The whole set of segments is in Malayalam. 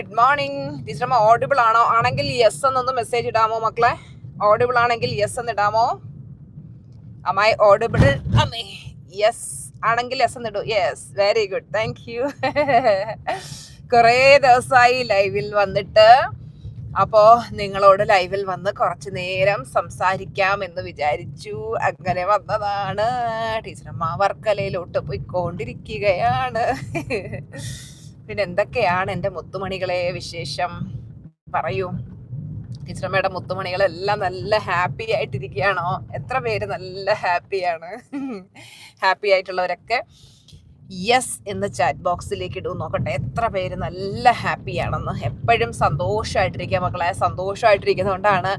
ഗുഡ് മോർണിംഗ് ടീച്ചറമ്മ ഓഡിബിൾ ആണോ? ആണെങ്കിൽ യെസ് എന്നൊന്ന് മെസ്സേജ് ഇടാമോ മക്കളെ? ഓഡിബിൾ ആണെങ്കിൽ യെസ് എന്ന് ഇടാമോ? അമ്മായി ഓഡിബിൾ അമ്മേ യെസ് ആണെങ്കിൽ യെസ് എന്ന് ഇടൂ. Yes very good thank you കുറേ ദിവസമായി ലൈവിൽ വന്നിട്ട്. അപ്പോ നിങ്ങളോട് ലൈവിൽ വന്ന് കുറച്ച് നേരം സംസാരിക്കാം എന്ന് വിചാരിച്ചു. അങ്ങനെ വന്നതാണ്. ടീച്ചറമ്മ വർക്കലയിലോട്ട് പോയിക്കൊണ്ടിരിക്കുകയാണ്. പിന്നെ എന്തൊക്കെയാണ് എന്റെ മുത്തുമണികളെ വിശേഷം? പറയൂ. ടീച്ചറമ്മയുടെ മുത്തുമണികളെല്ലാം നല്ല ഹാപ്പി ആയിട്ടിരിക്കുകയാണോ? എത്ര പേര് നല്ല ഹാപ്പിയാണ്. ഹാപ്പി ആയിട്ടുള്ളവരൊക്കെ യെസ് എന്ന് ചാറ്റ് ബോക്സിലേക്ക് ഇടും. നോക്കട്ടെ എത്ര പേര് നല്ല ഹാപ്പിയാണെന്ന് എപ്പോഴും സന്തോഷമായിട്ടിരിക്കുക മക്കളെ. സന്തോഷമായിട്ടിരിക്കുന്നതുകൊണ്ടാണ്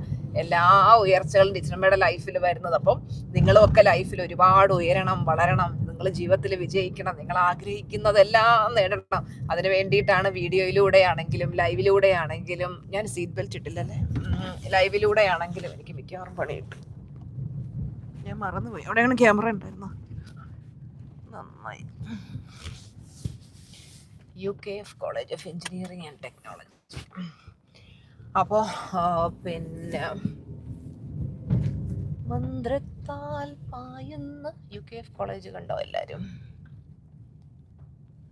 എല്ലാ ഉയർച്ചകളും ടീച്ചറമ്മയുടെ ലൈഫിൽ വരുന്നത്. അപ്പം നിങ്ങളും ഒക്കെ ലൈഫിൽ ഒരുപാട് ഉയരണം വളരണം. നിങ്ങൾ ജീവിതത്തിൽ വിജയിക്കണം നിങ്ങൾ ആഗ്രഹിക്കുന്നതെല്ലാം നേടണം. അതിന് വേണ്ടിയിട്ടാണ് വീഡിയോയിലൂടെയാണെങ്കിലും ലൈവിലൂടെയാണെങ്കിലും ഞാൻ സീറ്റ് ബെൽറ്റ് ഇട്ടില്ലല്ലേ? ലൈവിലൂടെയാണെങ്കിലും എനിക്ക് മിക്കവാറും പണി കിട്ടും. ഞാൻ മറന്നുപോയി. അവിടെയാണ് ക്യാമറ ഉണ്ടായിരുന്നു? നന്നായി. U K F college of engineering and technology. അപ്പോൾ പിന്നെ മന്ത്രത്താൽ പായുന്ന യു കെ എഫ് കോളേജ് കണ്ടോ എല്ലാവരും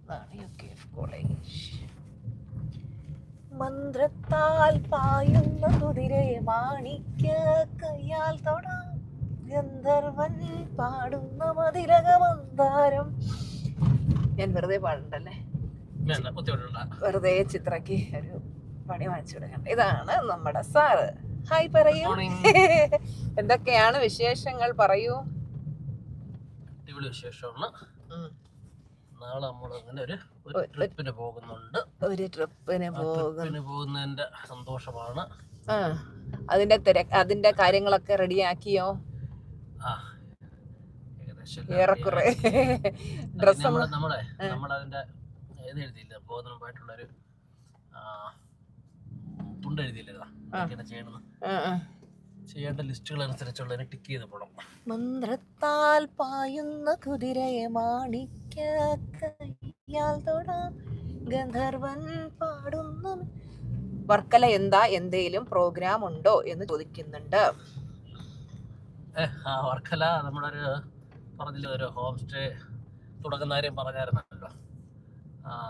അതാണ് യു കെ എഫ് കോളേജ്. മന്ത്രത്താൽ പായുന്ന കുതിരയെ മാണിക്ക കയ്യാൽ തൊടാം. ഗന്ധർവൻ പാടുന്ന മതിരക മന്ദാരം ഞാൻ വെറുതെ പാടണ്ടല്ലേ? വെറുതെ ചിത്രക്ക് ഒരു പണി വാങ്ങിച്ചു കൊടുക്കണ്ട. ഇതാണ് നമ്മുടെ സാറ്. ഹായ് പറയൂ. എന്തൊക്കെയാണ് വിശേഷങ്ങൾ? പറയൂ. അടിപൊളി വിശേഷമാണ്. നാളെ നമ്മൾ അങ്ങനെ ഒരു ട്രിപ്പിന് പോകുന്നുണ്ട്. ഒരു പോകുന്നതിന്റെ സന്തോഷമാണ്. അതിന്റെ തിരക്ക് അതിന്റെ കാര്യങ്ങളൊക്കെ റെഡിയാക്കിയോ? ഏറെക്കുറെ. ഡ്രസ്സും ഡ്രസ് നമ്മൾ നമ്മളെ നമ്മളതിന്റെ ഇത് എഴുതിയില്ല? ആ, തുണ്ട് എഴുതിയില്ല ഇങ്ങനെ ചെയ്യണം ചെയ്യേണ്ട ലിസ്റ്റുകൾ അനുസരിച്ചുള്ളതിനെ ടിക്ക് ചെയ്ത് പോകണം മന്ത്രത്താൽ പായുന്ന കുതിരയെ മാണിക്ക കയ്യാൽ തൊടാം. ഗന്ധർവൻ പാടുന്നു. വർക്കല എന്താ? എന്തേലും പ്രോഗ്രാം ഉണ്ടോ? എന്ന് ചോദിക്കുന്നുണ്ട്. ആ വർക്കല നമ്മളൊരു പറഞ്ഞില്ല ഒരു ഹോം സ്റ്റേ തുടങ്ങുന്ന കാര്യം പറഞ്ഞായിരുന്നല്ലോ.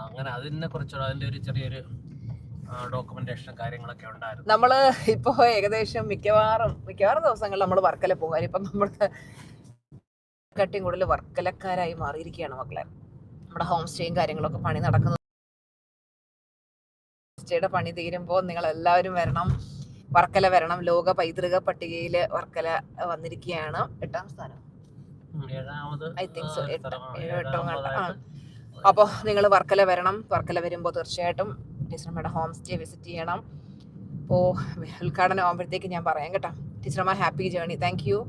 അങ്ങനെ അതിനെ കുറിച്ചുള്ള അതിന്റെ ഒരു ചെറിയൊരു ഡോക്യുമെന്റേഷൻ കാര്യങ്ങളൊക്കെ ഉണ്ടായിരുന്നു. നമ്മൾ ഇപ്പോ ഏകദേശം മിക്കവാറും മിക്കവാറും ദിവസങ്ങളിൽ നമ്മൾ വർക്കല പോകാൻ. ഇപ്പം നമ്മുടെ കട്ടിയും കൂടുതൽ വർക്കലക്കാരായി മാറിയിരിക്കുകയാണ് മക്കളെ. നമ്മുടെ ഹോം സ്റ്റേയും കാര്യങ്ങളൊക്കെ പണി നടക്കുന്നത് സ്റ്റേയുടെ പണി തീരുമ്പോൾ നിങ്ങൾ എല്ലാവരും വരണം. വർക്കല വരണം. ലോക പൈതൃക പട്ടികയിൽ വർക്കല വന്നിരിക്കുകയാണ്. എട്ടാം സ്ഥാനം. ഐ തിങ്ക് സോ എട്ട്- എട്ടോ അപ്പോൾ നിങ്ങൾ വർക്കല വരണം. വർക്കല വരുമ്പോൾ തീർച്ചയായിട്ടും ടീച്ചർമ്മയുടെ ഹോം സ്റ്റേ വിസിറ്റ് ചെയ്യണം. അപ്പോൾ ഉദ്ഘാടനം ആകുമ്പോഴത്തേക്ക് ഞാൻ പറയാം കേട്ടോ. ടീച്ചർമാർ happy journey thank you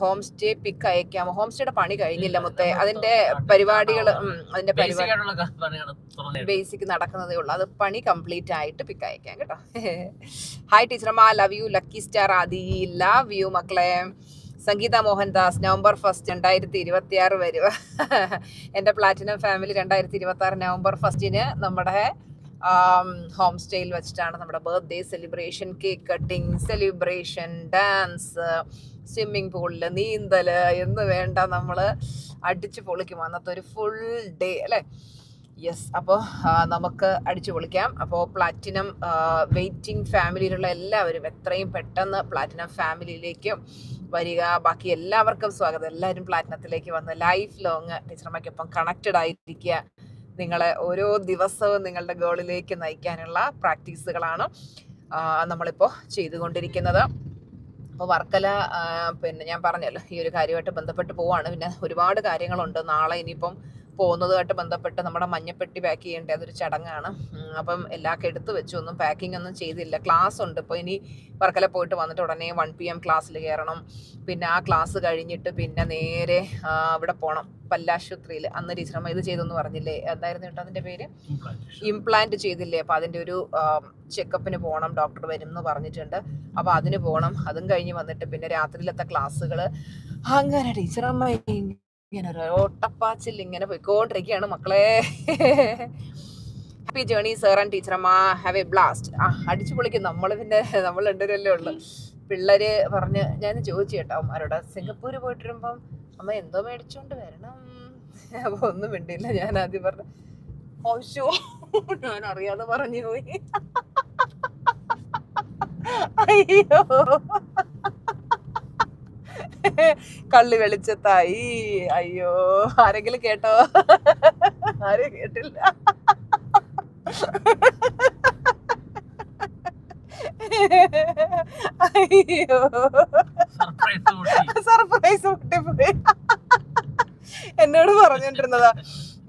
home stay pick അയക്കാം. ഹോം സ്റ്റേയുടെ പണി കഴിഞ്ഞില്ല മുത്തേ. അതിന്റെ പരിപാടികൾ അതിന്റെ പരിപാടി ബേസിക് നടക്കുന്നതേ ഉള്ളൂ. അത് പണി കംപ്ലീറ്റ് ആയിട്ട് പിക്ക് അയക്കാം കേട്ടോ. Hi ടീച്ചർമാ love you lucky star Adi. Love you മക്കളെ. സംഗീത മോഹൻദാസ് നവംബർ ഫസ്റ്റ് രണ്ടായിരത്തി ഇരുപത്തി ആറ് എന്റെ പ്ലാറ്റിനം ഫാമിലി രണ്ടായിരത്തി ഇരുപത്തി ആറ് നവംബർ ഫസ്റ്റിന് നമ്മുടെ ഹോം സ്റ്റേയിൽ വെച്ചിട്ടാണ് നമ്മുടെ birthday celebration cake cutting celebration dance swimming പൂളിൽ നീന്തൽ എന്ന് വേണ്ട നമ്മൾ അടിച്ചു പൊളിക്കും. അന്നത്തെ ഒരു ഫുൾ ഡേ അല്ലേ? യെസ് അപ്പോൾ നമുക്ക് അടിച്ചു പൊളിക്കാം. അപ്പോൾ പ്ലാറ്റിനം വെയിറ്റിംഗ് ഫാമിലിയിലുള്ള എല്ലാവരും എത്രയും പെട്ടെന്ന് പ്ലാറ്റിനം ഫാമിലിയിലേക്കും വരിക. ബാക്കി എല്ലാവർക്കും സ്വാഗതം. എല്ലാവരും പ്ലാറ്റിനത്തിലേക്ക് വന്ന് ലൈഫ് ലോങ് ടീച്ചർമ്മയ്ക്കൊപ്പം കണക്റ്റഡ് ആയിരിക്കുക. നിങ്ങളെ ഓരോ ദിവസവും നിങ്ങളുടെ ഗോളിലേക്ക് നയിക്കാനുള്ള പ്രാക്ടീസുകളാണ് നമ്മളിപ്പോൾ ചെയ്തുകൊണ്ടിരിക്കുന്നത്. അപ്പോൾ വർക്കല പിന്നെ ഞാൻ പറഞ്ഞല്ലോ ഈ ഒരു കാര്യമായിട്ട് ബന്ധപ്പെട്ട് പോവാണ്. പിന്നെ ഒരുപാട് കാര്യങ്ങളുണ്ട്. നാളെ ഇനിയിപ്പം പോകുന്നതുമായിട്ട് ബന്ധപ്പെട്ട് നമ്മുടെ മഞ്ഞപ്പെട്ടി പാക്ക് ചെയ്യേണ്ട അതൊരു ചടങ്ങാണ്. അപ്പം എല്ലാം എടുത്തു വെച്ചു. ഒന്നും പാക്കിംഗ് ഒന്നും ചെയ്തില്ല. ക്ലാസ് ഉണ്ട്. ഇപ്പോൾ ഇനി വർക്കല പോയിട്ട് വന്നിട്ട് ഉടനെ വൺ പി എം ക്ലാസ്സിൽ കയറണം പിന്നെ ആ ക്ലാസ് കഴിഞ്ഞിട്ട് പിന്നെ നേരെ അവിടെ ഇവിടെ പോകണം പല്ലാശുപത്രിയിൽ അന്ന് ടീച്ചറമ്മ ഇത് ചെയ്തെന്ന് പറഞ്ഞില്ലേ? എന്തായിരുന്നു കേട്ടോ അതിന്റെ പേര്. ഇംപ്ലാന്റ് ചെയ്തില്ലേ? അപ്പോൾ അതിന്റെ ഒരു ചെക്കപ്പിന് പോകണം ഡോക്ടർ വരും എന്ന് പറഞ്ഞിട്ടുണ്ട്. അപ്പോൾ അതിന് പോകണം അതും കഴിഞ്ഞ് വന്നിട്ട് പിന്നെ രാത്രിയിലത്തെ ക്ലാസ്സുകൾ അങ്ങനെ ടീച്ചറമ്മ ഇങ്ങനെ ഒരു ഓട്ടപ്പാച്ചിൽ ഇങ്ങനെ പോയിക്കൊണ്ടിരിക്കുകയാണ് മക്കളെ. ഹാപ്പി ജേണി സർ ആൻഡ് ടീച്ചറമ്മ ഹാവ് എ ബ്ലാസ്റ്റ് ആ അടിച്ചു പൊളിക്കും. നമ്മൾ പിന്നെ നമ്മൾ രണ്ടുപേരല്ലേ ഉള്ളു. പിള്ളേര് പറഞ്ഞ് ഞാൻ ചോദിച്ചു കേട്ടോ അമ്മാരോട് സിംഗപ്പൂര് പോയിട്ട് വരുമ്പം അമ്മ എന്തോ മേടിച്ചോണ്ട് വരണം. അപ്പൊ ഒന്നും മിണ്ടില്ല ഞാൻ ആദ്യം പറഞ്ഞു ഓശോ ഞാൻ അറിയാതെ പറഞ്ഞു പോയി. അയ്യോ. കള്ളി വെളിച്ചത്തായി. അയ്യോ ആരെങ്കിലും കേട്ടോ? ആരും കേട്ടില്ല. അയ്യോ. സർപ്രൈസ് പൊട്ടിപ്പോയി എന്നോട് പറഞ്ഞിട്ടിരുന്നതാ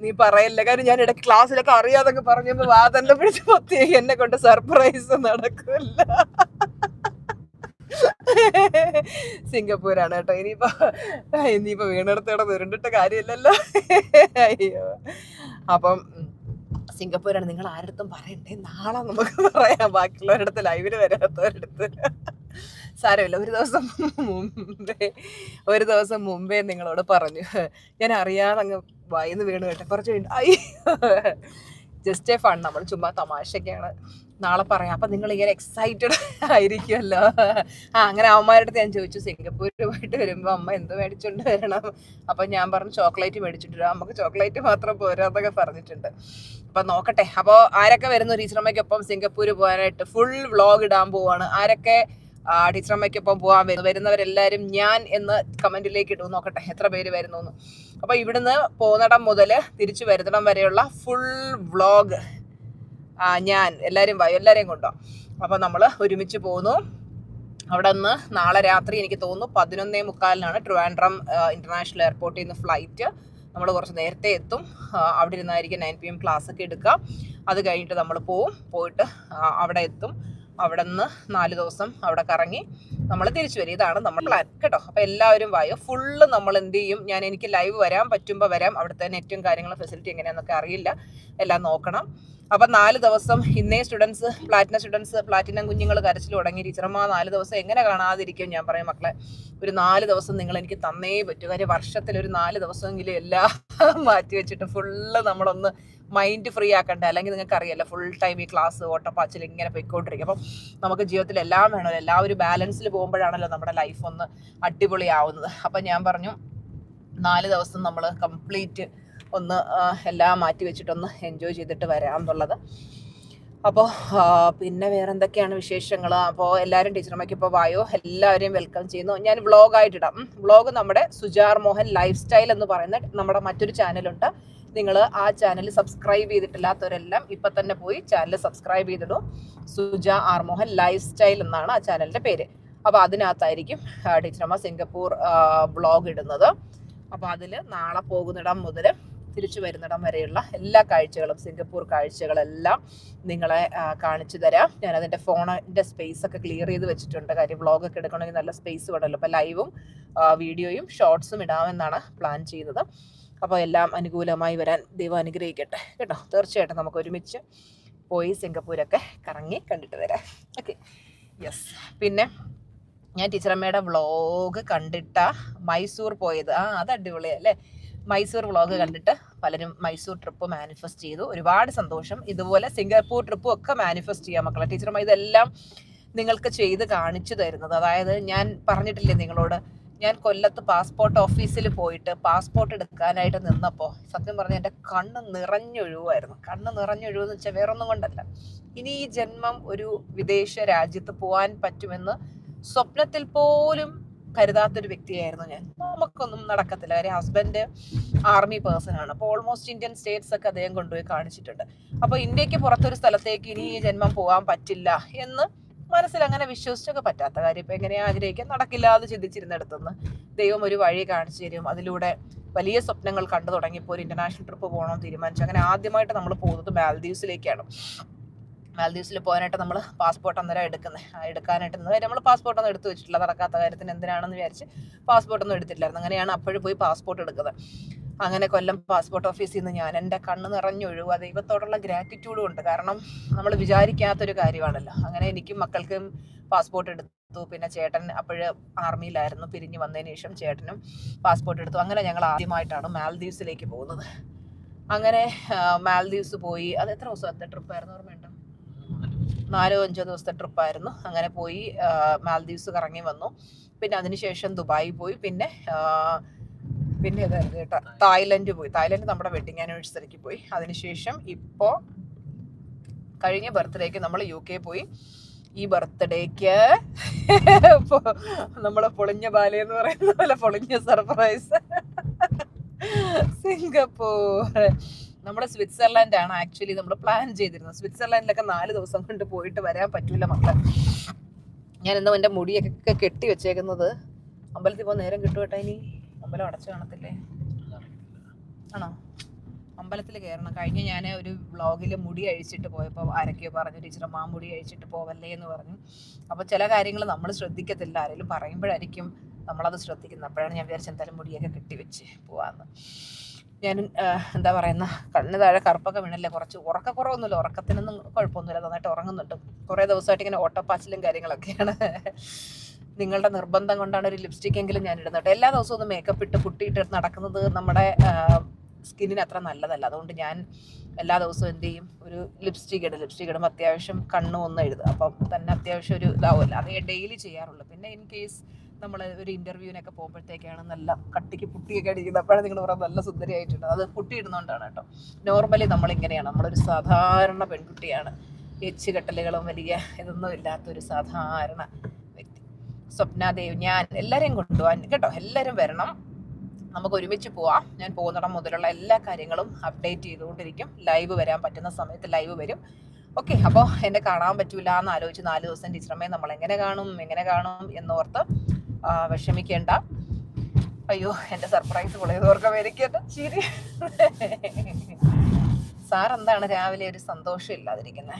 നീ പറയല്ല കാര്യം ഞാൻ ഇടയ്ക്ക് ക്ലാസ്സിലൊക്കെ അറിയാതൊക്കെ പറഞ്ഞു വാതന്നെ പിടിച്ച് പൊത്തി എന്നെ കൊണ്ട് സർപ്രൈസ് നടക്കില്ല സിംഗപ്പൂരാണ് കേട്ടോ. ഇനിയിപ്പോ ഇനിയിപ്പോ വീണെടുത്തോടെ ഉരുണ്ടിട്ട് കാര്യമില്ലല്ലോ. അയ്യോ. അപ്പം സിംഗപ്പൂരാണ്. നിങ്ങൾ ആരടുത്തും പറയണ്ടേ? നാളെ നമുക്ക് പറയാം. ബാക്കിയുള്ളവരടുത്ത് ലൈവിൽ വരാത്തവരടുത്ത്. സാരമില്ല. ഒരു ദിവസം മുമ്പേ ഒരു ദിവസം മുമ്പേ നിങ്ങളോട് പറഞ്ഞു. ഞാൻ അറിയാതെ അങ്ങ് വായിന്ന് വീണ് കേട്ടെ. കുറച്ച് കഴിഞ്ഞു അയ്യോ. ജസ്റ്റ് എ ഫൺ നമ്മൾ ചുമ്മാ തമാശയൊക്കെയാണ് നാളെ പറയാം. അപ്പം നിങ്ങൾ ഇങ്ങനെ എക്സൈറ്റഡ് ആയിരിക്കുമല്ലോ ആ അങ്ങനെ അമ്മമാരുടെ അടുത്ത് ഞാൻ ചോദിച്ചു സിംഗപ്പൂരിൽ പോയിട്ട് വരുമ്പോൾ അമ്മ എന്ത് മേടിച്ചുകൊണ്ട് വരണം? അപ്പം ഞാൻ പറഞ്ഞു ചോക്ലേറ്റ് മേടിച്ചിട്ട് വരാം. നമുക്ക് ചോക്ലേറ്റ് മാത്രം പോരാന്നൊക്കെ പറഞ്ഞിട്ടുണ്ട്. അപ്പം നോക്കട്ടെ. അപ്പോൾ ആരൊക്കെ വരുന്നു ടീച്ചറമ്മയ്ക്കൊപ്പം സിംഗപ്പൂർ പോകാനായിട്ട്? ഫുൾ വ്ളോഗ് ഇടാൻ പോവാണ്. ആരൊക്കെ ടീച്ചറമ്മയ്ക്കൊപ്പം പോകാൻ വരുന്നു വരുന്നവരെല്ലാവരും ഞാൻ എന്ന് കമന്റിലേക്ക് ഇടും. നോക്കട്ടെ എത്ര പേര് വരുന്നു അപ്പോൾ ഇവിടുന്ന് പോന്നടം മുതൽ തിരിച്ചു വരുന്നിടം വരെയുള്ള ഫുൾ വ്ളോഗ് ഞാൻ എല്ലാവരും എല്ലാവരെയും കൊണ്ടോ. അപ്പോൾ നമ്മൾ ഒരുമിച്ച് പോകുന്നു അവിടെ നിന്ന് നാളെ രാത്രി എനിക്ക് തോന്നുന്നു പതിനൊന്നേ മുക്കാലിനാണ് ട്രിവാൻഡ്രം ഇന്റർനാഷണൽ എയർപോർട്ടിൽ നിന്ന് ഫ്ലൈറ്റ് നമ്മൾ കുറച്ച് നേരത്തെ എത്തും. അവിടെ ഇരുന്നായിരിക്കും നയൻ പി എം ക്ലാസ് ഒക്കെ എടുക്കുക അത് കഴിഞ്ഞിട്ട് നമ്മൾ പോവും. പോയിട്ട് അവിടെ എത്തും. അവിടെ നിന്ന് നാല് ദിവസം അവിടെ കറങ്ങി നമ്മൾ തിരിച്ചു വരും. ഇതാണ് നമ്മുടെ പ്ലാൻ കേട്ടോ. അപ്പോൾ എല്ലാവരും വായോ. ഫുള്ള് നമ്മൾ എന്ത് ചെയ്യും? ഞാൻ എനിക്ക് ലൈവ് വരാൻ പറ്റുമ്പോൾ വരാം. അവിടുത്തെ നെറ്റും കാര്യങ്ങളും ഫെസിലിറ്റി എങ്ങനെയാണെന്നൊക്കെ അറിയില്ല. എല്ലാം നോക്കണം. അപ്പം നാല് ദിവസം ഇന്നേ സ്റ്റുഡൻസ് പ്ലാറ്റിനം സ്റ്റുഡൻസ് പ്ലാറ്റിനം കുഞ്ഞുങ്ങൾ കരച്ചിൽ തുടങ്ങി. ടീച്ചർമാർ നാല് ദിവസം എങ്ങനെ കാണാതിരിക്കും ഞാൻ പറയും മക്കളെ. ഒരു നാല് ദിവസം നിങ്ങൾ എനിക്ക് തന്നേ പറ്റൂ. കാര്യം വർഷത്തിൽ ഒരു നാല് ദിവസമെങ്കിലും എല്ലാം മാറ്റി വെച്ചിട്ട് ഫുള്ള് നമ്മളൊന്ന് മൈൻഡ് ഫ്രീ ആക്കണ്ടേ? അല്ലെങ്കിൽ നിങ്ങൾക്ക് അറിയാലോ ഫുൾ ടൈം ഈ ക്ലാസ് ഓട്ടപ്പാച്ചിൽ ഇങ്ങനെ പോയിക്കൊണ്ടിരിക്കും. അപ്പം നമുക്ക് ജീവിതത്തിൽ എല്ലാം വേണമല്ലോ. ഒരു ബാലൻസിൽ പോകുമ്പോഴാണല്ലോ നമ്മുടെ ലൈഫ് ഒന്ന് അടിപൊളിയാവുന്നത്. അപ്പം ഞാൻ പറഞ്ഞു നാല് ദിവസം നമ്മൾ കംപ്ലീറ്റ് ഒന്ന് എല്ലാം മാറ്റി വെച്ചിട്ടൊന്ന് എൻജോയ് ചെയ്തിട്ട് വരാം എന്നുള്ളത്. അപ്പോൾ പിന്നെ വേറെ എന്തൊക്കെയാണ് വിശേഷങ്ങൾ അപ്പോൾ എല്ലാവരും ടീച്ചർമാർക്ക് ഇപ്പോൾ വായോ? എല്ലാവരെയും വെൽക്കം ചെയ്യുന്നു. ഞാൻ വ്ളോഗായിട്ടിടാം വ്ളോഗ് നമ്മുടെ സുജാർ മോഹൻ ലൈഫ് സ്റ്റൈൽ എന്ന് പറയുന്ന നമ്മുടെ മറ്റൊരു ചാനലുണ്ട് നിങ്ങൾ ആ ചാനൽ സബ്സ്ക്രൈബ് ചെയ്തിട്ടില്ലാത്തവരെല്ലാം ഇപ്പം തന്നെ പോയി ചാനൽ സബ്സ്ക്രൈബ് ചെയ്തിടും. സുജ ആർമോഹൻ ലൈഫ് സ്റ്റൈൽ എന്നാണ് ആ ചാനലിന്റെ പേര്. അപ്പോൾ അതിനകത്തായിരിക്കും ടീച്ചറമ്മ സിംഗപ്പൂർ ബ്ലോഗ് ഇടുന്നത്. അപ്പോൾ അതിൽ നാളെ പോകുന്നിടം മുതൽ തിരിച്ചു വരുന്നിടം വരെയുള്ള എല്ലാ കാഴ്ചകളും സിംഗപ്പൂർ കാഴ്ചകളെല്ലാം നിങ്ങളെ കാണിച്ചു തരാം. ഞാൻ അതിന്റെ ഫോണിന്റെ സ്പേസ് ഒക്കെ ക്ലിയർ ചെയ്ത് വെച്ചിട്ടുണ്ട്. കാര്യം വ്ളോഗൊക്കെ എടുക്കണമെങ്കിൽ നല്ല സ്പേസ് വേണമല്ലോ. അപ്പോൾ ലൈവും വീഡിയോയും ഷോർട്സും ഇടാമെന്നാണ് പ്ലാൻ ചെയ്യുന്നത്. അപ്പോൾ എല്ലാം അനുകൂലമായി വരാൻ ദൈവം അനുഗ്രഹിക്കട്ടെ. കേട്ടോ? തീർച്ചയായിട്ടും നമുക്ക് ഒരുമിച്ച് പോയി സിംഗപ്പൂരൊക്കെ കറങ്ങി കണ്ടിട്ട് വരാം. ഓക്കെ യെസ് പിന്നെ ഞാൻ ടീച്ചറമ്മയുടെ വ്ളോഗ് കണ്ടിട്ട മൈസൂർ പോയത്. ആ അത് അടിപൊളിയല്ലേ? മൈസൂർ വ്ളോഗ് കണ്ടിട്ട് പലരും മൈസൂർ ട്രിപ്പ് മാനിഫെസ്റ്റ് ചെയ്തു. ഒരുപാട് സന്തോഷം. ഇതുപോലെ സിംഗപ്പൂർ ട്രിപ്പും ഒക്കെ മാനിഫെസ്റ്റ് ചെയ്യാം മക്കളെ. ടീച്ചറമ്മ ഇതെല്ലാം നിങ്ങൾക്ക് ചെയ്ത് കാണിച്ചു തരുന്നത്. അതായത് ഞാൻ പറഞ്ഞിട്ടില്ലേ നിങ്ങളോട് ഞാൻ കൊല്ലത്ത് പാസ്പോർട്ട് ഓഫീസിൽ പോയിട്ട് പാസ്പോർട്ട് എടുക്കാനായിട്ട് നിന്നപ്പോൾ സത്യം പറഞ്ഞാൽ എന്റെ കണ്ണ് നിറഞ്ഞൊഴുവായിരുന്നു. കണ്ണ് നിറഞ്ഞൊഴുവെന്ന് വെച്ചാൽ വേറൊന്നും കൊണ്ടല്ല. ഇനി ഈ ജന്മം ഒരു വിദേശ രാജ്യത്ത് പോകാൻ പറ്റുമെന്ന് സ്വപ്നത്തിൽ പോലും കരുതാത്തൊരു വ്യക്തിയായിരുന്നു ഞാൻ. നമുക്കൊന്നും നടക്കത്തില്ല. കാര്യം ഹസ്ബൻഡ് ആർമി പേഴ്സൺ ആണ്. അപ്പോൾ ഓൾമോസ്റ്റ് ഇന്ത്യൻ സ്റ്റേറ്റ്സ് ഒക്കെ അദ്ദേഹം കൊണ്ടുപോയി കാണിച്ചിട്ടുണ്ട്. അപ്പോൾ ഇന്ത്യയ്ക്ക് പുറത്തൊരു സ്ഥലത്തേക്ക് ഇനി ഈ ജന്മം പോകാൻ പറ്റില്ല എന്ന് മനസ്സിൽ അങ്ങനെ വിശ്വസിച്ചൊക്കെ പറ്റാത്ത കാര്യം. ഇപ്പം എങ്ങനെയാ ആഗ്രഹിക്കാൻ? നടക്കില്ല എന്ന് ചിന്തിച്ചിരുന്നിടത്തുനിന്ന് ദൈവം ഒരു വഴി കാണിച്ചു തരും. അതിലൂടെ വലിയ സ്വപ്നങ്ങൾ കണ്ടു തുടങ്ങിയപ്പോൾ ഒരു ഇന്റർനാഷണൽ ട്രിപ്പ് പോകണം തീരുമാനിച്ചു. അങ്ങനെ ആദ്യമായിട്ട് നമ്മൾ പോകുന്നത് മാൽദീവ്സിലേക്കാണ് മാൽദീവ്സിൽ പോകാനായിട്ട് നമ്മൾ പാസ്പോർട്ട് അന്നേരം എടുക്കുന്നത് എടുക്കാനായിട്ട് നമ്മൾ പാസ്പോർട്ട് ഒന്നും എടുത്തു വെച്ചിട്ടില്ല. നടക്കാത്ത കാര്യത്തിന് എന്തിനാണെന്ന് വിചാരിച്ച് പാസ്പോർട്ടൊന്നും എടുത്തിട്ടില്ലായിരുന്നു. അങ്ങനെയാണ് അപ്പോഴും പോയി പാസ്പോർട്ട് എടുക്കുന്നത്. അങ്ങനെ കൊല്ലം പാസ്പോർട്ട് ഓഫീസിൽ നിന്ന് ഞാൻ എന്റെ കണ്ണ് നിറഞ്ഞൊഴുകുക ദൈവത്തോടുള്ള ഗ്രാറ്റിറ്റ്യൂഡും ഉണ്ട്. കാരണം നമ്മൾ വിചാരിക്കാത്തൊരു കാര്യമാണല്ലോ. അങ്ങനെ എനിക്കും മക്കൾക്കും പാസ്പോർട്ട് എടുത്തു. പിന്നെ ചേട്ടൻ അപ്പോഴ് ആർമിയിലായിരുന്നു പിരിഞ്ഞു വന്നതിന് ശേഷം ചേട്ടനും പാസ്പോർട്ട് എടുത്തു. അങ്ങനെ ഞങ്ങൾ ആദ്യമായിട്ടാണ് മാൽദീവ്സിലേക്ക് പോകുന്നത്. അങ്ങനെ മാൽദീവ്സ് പോയി. അത് എത്ര ദിവസത്തെ ട്രിപ്പായിരുന്നു ഓർമ്മയുണ്ടോ? നാലോ അഞ്ചോ ദിവസത്തെ ട്രിപ്പായിരുന്നു അങ്ങനെ പോയി മാൽദീവ്സ് കറങ്ങി വന്നു. പിന്നെ അതിനുശേഷം ദുബായി പോയി. പിന്നെ പിന്നെ കേട്ടോ. തായ്ലൻഡ് പോയി. തായ്ലൻഡ് നമ്മുടെ വെഡിങ് ആനിവേഴ്സറിക്ക് പോയി. അതിനുശേഷം ഇപ്പോൾ കഴിഞ്ഞ ബർത്ത്ഡേക്ക് നമ്മൾ യു കെ പോയി. ഈ ബർത്ത്ഡേക്ക് നമ്മളെ പൊളിഞ്ഞ ബാലേ എന്ന് പറയുന്ന പോലെ പൊളിഞ്ഞ സർപ്രൈസ് സിംഗപ്പൂർ. നമ്മുടെ സ്വിറ്റ്സർലാൻഡ് ആണ് ആക്ച്വലി നമ്മൾ പ്ലാൻ ചെയ്തിരുന്നത്. സ്വിറ്റ്സർലാൻഡിലൊക്കെ നാല് ദിവസം കൊണ്ട് പോയിട്ട് വരാൻ പറ്റൂല മക്കളെ. ഞാൻ ഇന്നും എന്റെ മുടിയൊക്കെ കെട്ടി വെച്ചേക്കുന്നത്. അമ്പലത്തിൽ പോകാൻ നേരം കിട്ടുമേട്ടാ ഇനി? അമ്പലം അടച്ചു കാണത്തില്ലേ? ആണോ? അമ്പലത്തിൽ കയറണം കഴിഞ്ഞ ഞാൻ ഒരു വ്ളോഗിൽ മുടി അഴിച്ചിട്ട് പോയപ്പോൾ ആരൊക്കെയോ പറഞ്ഞു ടീച്ചർ മാ മുടി അഴിച്ചിട്ട് പോവല്ലേ എന്ന് പറഞ്ഞു. അപ്പോൾ ചില കാര്യങ്ങൾ നമ്മൾ ശ്രദ്ധിക്കത്തില്ല. ആരെങ്കിലും പറയുമ്പോഴായിരിക്കും നമ്മളത് ശ്രദ്ധിക്കുന്നത്. അപ്പോഴാണ് ഞാൻ വിചാരിച്ച എന്തായാലും മുടിയൊക്കെ കെട്ടിവെച്ച് പോവാന്ന്. ഞാൻ എന്താ പറയുന്ന കണ്ണ് താഴെ കറുപ്പൊക്കെ വീണല്ലേ കുറച്ച്. ഉറക്കക്കുറവൊന്നുമില്ല. ഉറക്കത്തിനൊന്നും കുഴപ്പമൊന്നുമില്ല. നന്നായിട്ട് ഉറങ്ങുന്നുണ്ട്. കുറേ ദിവസമായിട്ട് ഇങ്ങനെ ഓട്ടപ്പാച്ചിലും കാര്യങ്ങളൊക്കെയാണ്. നിങ്ങളുടെ നിർബന്ധം കൊണ്ടാണ് ഒരു ലിപ്സ്റ്റിക് എങ്കിലും ഞാൻ ഇടുന്നത് എല്ലാ ദിവസവും ഒന്ന് മേക്കപ്പ് ഇട്ട് പുട്ടിയിട്ട് നടക്കുന്നത് നമ്മുടെ സ്കിന്നിന് അത്ര നല്ലതല്ല. അതുകൊണ്ട് ഞാൻ എല്ലാ ദിവസവും എന്ത് ചെയ്യും? ഒരു ലിപ്സ്റ്റിക് ഇടും. ലിപ്സ്റ്റിക് ഇടുമ്പോൾ അത്യാവശ്യം കണ്ണും ഒന്ന് എഴുതും. അപ്പം തന്നെ അത്യാവശ്യം ഒരു ഇതാവില്ല അത് ഡെയിലി ചെയ്യാറുള്ളൂ. പിന്നെ ഇൻ കേസ് നമ്മൾ ഒരു ഇന്റർവ്യൂവിനൊക്കെ പോകുമ്പോഴത്തേക്കാണ് നല്ല കട്ടിക്ക് പുട്ടിയൊക്കെ അടിക്കുന്നത് അപ്പോഴാണ് നിങ്ങൾ പറയാൻ നല്ല സുന്ദരിയായിട്ടുണ്ട്. അത് പുട്ടി ഇടുന്നതുകൊണ്ടാണ് കേട്ടോ. നോർമലി നമ്മളിങ്ങനെയാണ്. നമ്മളൊരു സാധാരണ പെൺകുട്ടിയാണ്. എച്ച് കെട്ടലുകളും വലിയ ഇതൊന്നും ഇല്ലാത്തൊരു സാധാരണ സ്വപ്നാദേവ് ഞാൻ എല്ലാവരെയും കൊണ്ടുപോകാൻ കേട്ടോ എല്ലാവരും വരണം. നമുക്ക് ഒരുമിച്ച് പോവാം. ഞാൻ പോകുന്നിടം മുതലുള്ള എല്ലാ കാര്യങ്ങളും അപ്ഡേറ്റ് ചെയ്തുകൊണ്ടിരിക്കും. ലൈവ് വരാൻ പറ്റുന്ന സമയത്ത് ലൈവ് വരും. ഓക്കെ അപ്പോൾ എന്നെ കാണാൻ പറ്റൂല എന്ന് ആലോചിച്ച് നാല് ദിവസം ടീച്ചറമ്മയെ നമ്മൾ എങ്ങനെ കാണും എങ്ങനെ കാണും എന്നോർത്ത് വിഷമിക്കേണ്ട. അയ്യോ എന്റെ സർപ്രൈസ് പൊളിയതോർക്ക എനിക്കെന്റെ ചിരി. സാർ എന്താണ് രാവിലെ ഒരു സന്തോഷം ഇല്ലാതിരിക്കുന്നത്